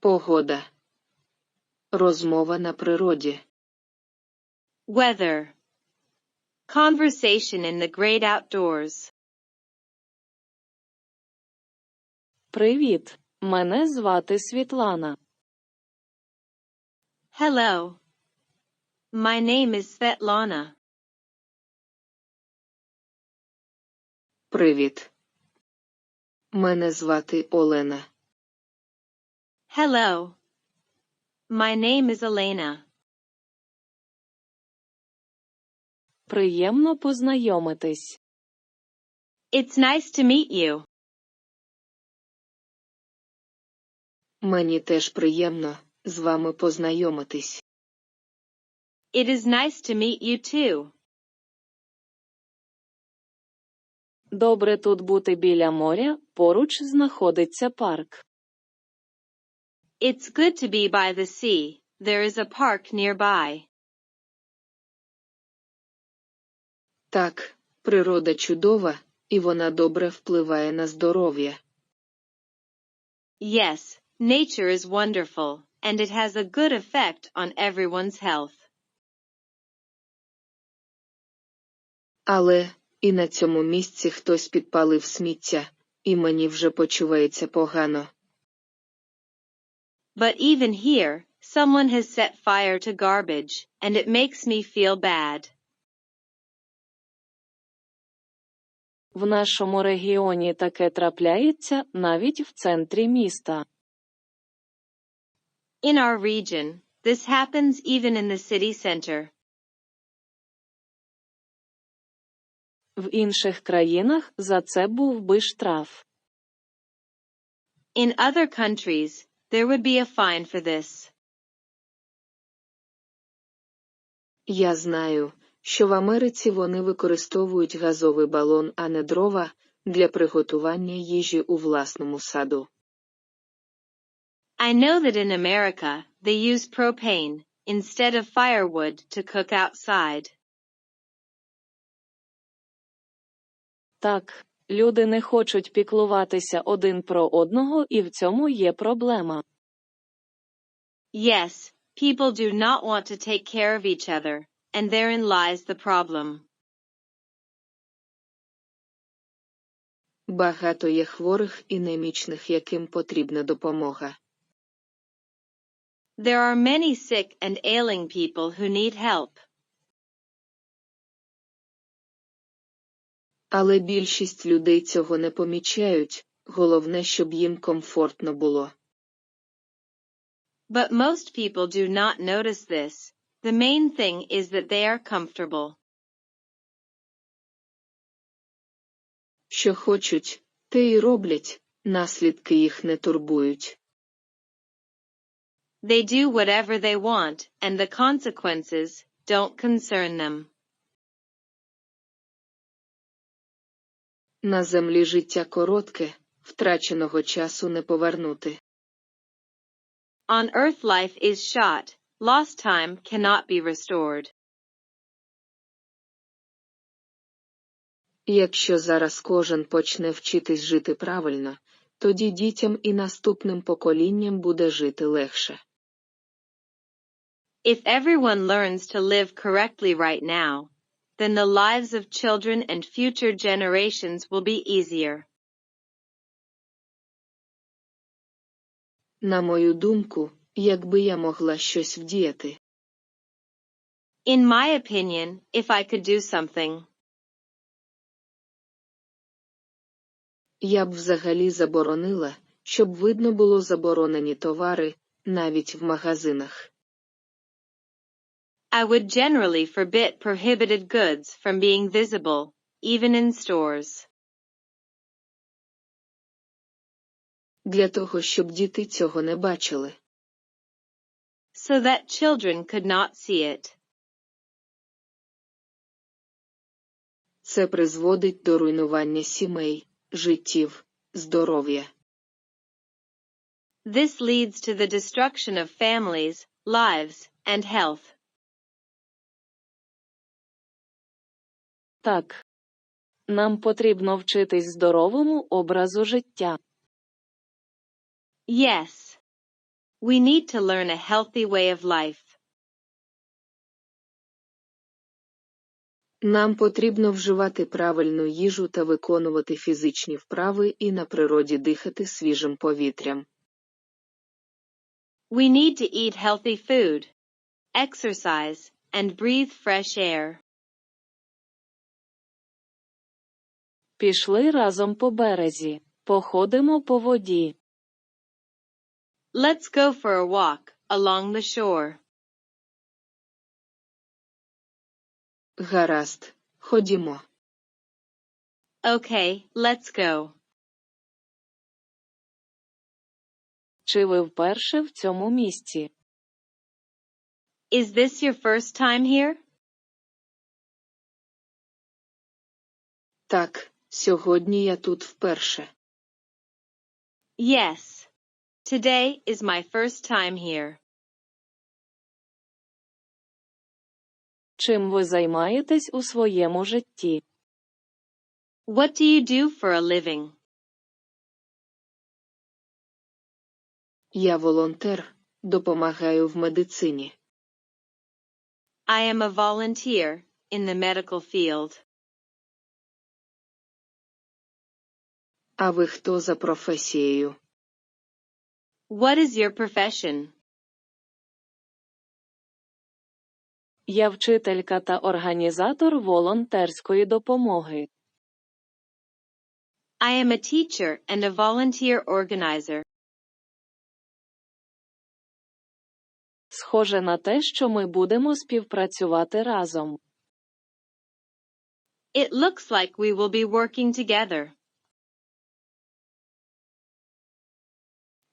Погода. Розмова на природі. Weather. Conversation in the great outdoors. Привіт. Мене звати Світлана. Hello. My name is Svetlana. Привіт. Мене звати Олена. Hello. My name is Elena. Приємно познайомитись. It's nice to meet you. Мені теж приємно з вами познайомитись. It is nice to meet you too. Добре тут бути біля моря, поруч знаходиться парк. It's good to be by the sea. There is a park nearby. Так, природа чудова, і вона добре впливає на здоров'я. Yes, nature is wonderful, and it has a good effect on everyone's health. Але і на цьому місці хтось підпалив сміття, і мені вже почувається погано. But even here, someone has set fire to garbage, and it makes me feel bad. В нашому регіоні таке трапляється навіть в центрі міста. In our region, this happens even in the city center. В інших країнах за це був би штраф. In other countries, there would be a fine for this. Я знаю, що в Америці вони використовують газовий балон, а не дрова, для приготування їжі у власному саду. I know that in America, they use propane, instead of firewood, to cook outside. Так, люди не хочуть піклуватися один про одного, і в цьому є проблема. Yes, people do not want to take care of each other, and therein lies the problem. Багато є хворих і немічних, яким потрібна допомога. There are many sick and ailing people who need help. Але більшість людей цього не помічають, головне, щоб їм комфортно було. But most people do not notice this. The main thing is that they are comfortable. Що хочуть, те й роблять, наслідки їх не турбують. They do whatever they want, and the consequences don't concern them. На землі життя коротке, втраченого часу не повернути. On earth life is short, lost time cannot be restored. Якщо зараз кожен почне вчитись жити правильно, тоді дітям і наступним поколінням буде жити легше. If everyone learns to live correctly right now, then the lives of children and future generations will be easier. На мою думку, якби я могла щось вдіяти, In my opinion, if I could do something, я б взагалі заборонила, щоб видно було заборонені товари, навіть в магазинах. I would generally forbid prohibited goods from being visible, even in stores. Для того, щоб діти цього не бачили. so that children could not see it. Це призводить до руйнування сімей, життів, здоров'я. This leads to the destruction of families, lives, and health. Так. Нам потрібно вчитись здоровому образу життя. Yes. We need to learn a healthy way of life. Нам потрібно вживати правильну їжу та виконувати фізичні вправи і на природі дихати свіжим повітрям. We need to eat healthy food, exercise, and breathe fresh air. Пішли разом по березі. Походимо по воді. Let's go for a walk along the shore. Гаразд, ходімо. Okay, let's go. Чи ви вперше в цьому місці? Is this your first time here? Так, сьогодні я тут вперше. Yes. Today is my first time here. Чим ви займаєтесь у своєму житті? What do you do for a living? Я волонтер, допомагаю в медицині. I am a volunteer in the medical field. А ви хто за професією? What is your profession? Я вчителька та організатор волонтерської допомоги. I am a teacher and a volunteer organizer. Схоже на те, що ми будемо співпрацювати разом. It looks like we will be working together.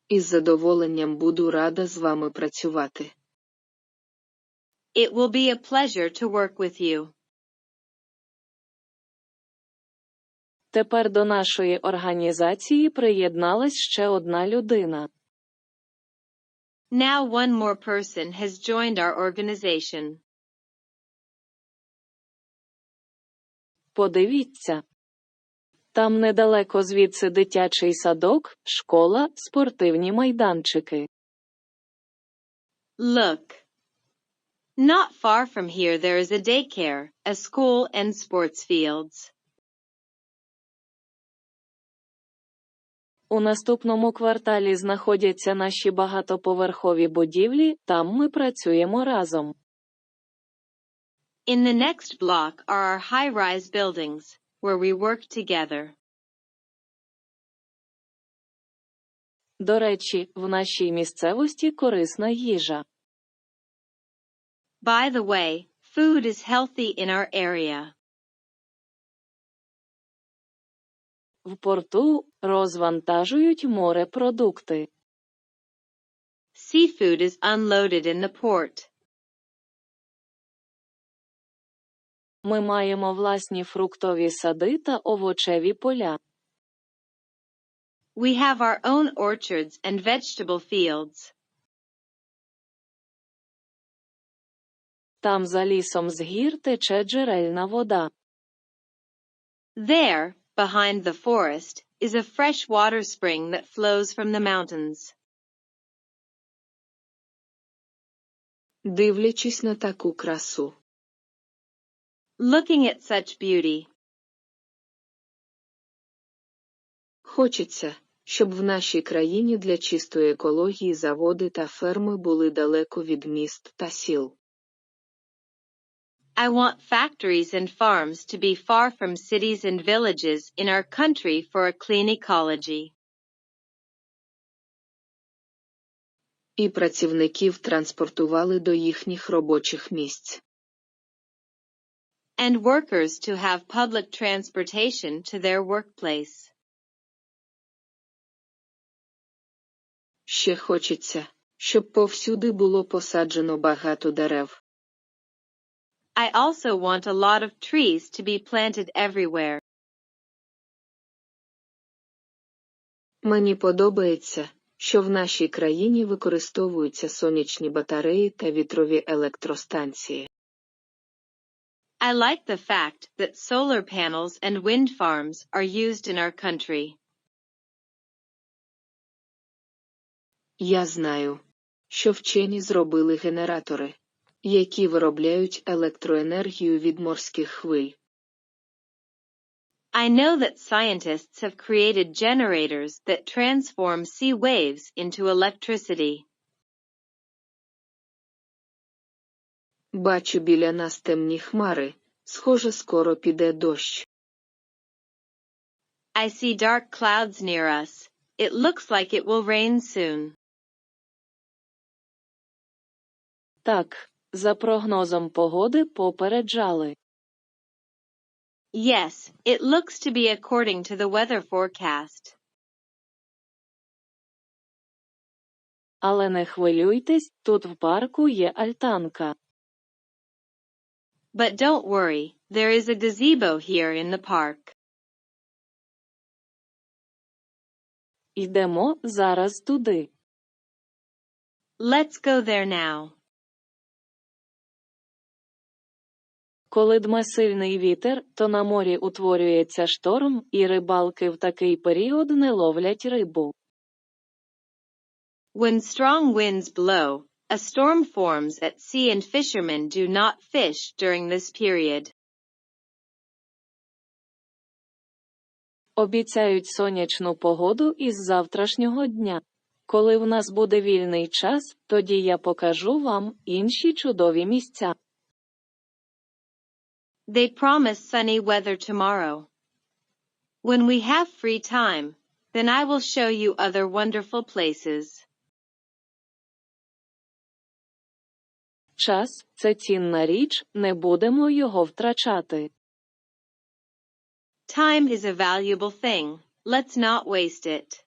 Із задоволенням буду рада з вами працювати. It will be a pleasure to work with you. Тепер до нашої організації приєдналась ще одна людина. Now one more person has joined our organization. Подивіться. Там недалеко звідси дитячий садок, школа, спортивні майданчики. Look. Not far from here there is a daycare, a school and sports fields. У наступному кварталі знаходяться наші багатоповерхові будівлі, там ми працюємо разом. In the next block are our high-rise buildings, where we work together. До речі, в нашій місцевості корисна їжа. By the way, food is healthy in our area. В порту розвантажують морепродукти. Seafood is unloaded in the port. Ми маємо власні фруктові сади та овочеві поля. We have our own orchards and vegetable fields. Там за лісом з гір тече джерельна вода. There, behind the forest, is a fresh water spring that flows from the mountains. Дивлячись на таку красу. Looking at such beauty, Хочеться, щоб в нашій країні для чистої екології заводи та ферми були далеко від міст та сіл. I want factories and farms to be far from cities and villages in our country for a clean ecology. І працівників транспортували до їхніх робочих місць. And workers to have public transportation to their workplace. Ще хочеться, щоб повсюди було посаджено багато дерев. I also want a lot of trees to be planted everywhere. Мені подобається, що в нашій країні використовуються сонячні батареї та вітрові електростанції. I like the fact that solar panels and wind farms are used in our country. Я знаю, що вчені зробили генератори, які виробляють електроенергію від морських хвиль. I know that scientists have created generators that transform sea waves into electricity. Бачу біля нас темні хмари, схоже, скоро піде дощ. I see dark clouds near us. It looks like it will rain soon. Так, за прогнозом погоди попереджали. Yes, it looks to be according to the weather forecast. Але не хвилюйтесь, тут в парку є альтанка. But don't worry, there is a gazebo here in the park. Йдемо зараз туди. Let's go there now. Коли дме сильний вітер, то на морі утворюється шторм, і рибалки в такий період не ловлять рибу. When strong winds blow, a storm forms at sea and fishermen do not fish during this period. Обіцяють сонячну погоду із завтрашнього дня. Коли в нас буде вільний час, тоді я покажу вам інші чудові місця. They promise sunny weather tomorrow. When we have free time, then I will show you other wonderful places. Час це цінна річ, не будемо його втрачати. Time is a valuable thing. Let's not waste it.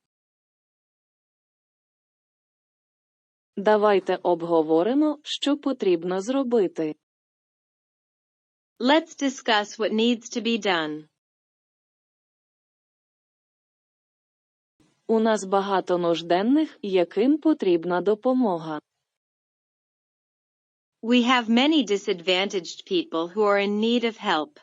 Давайте обговоримо, що потрібно зробити. Let's discuss what needs to be done. У нас багато нужденних, яким потрібна допомога. We have many disadvantaged people who are in need of help.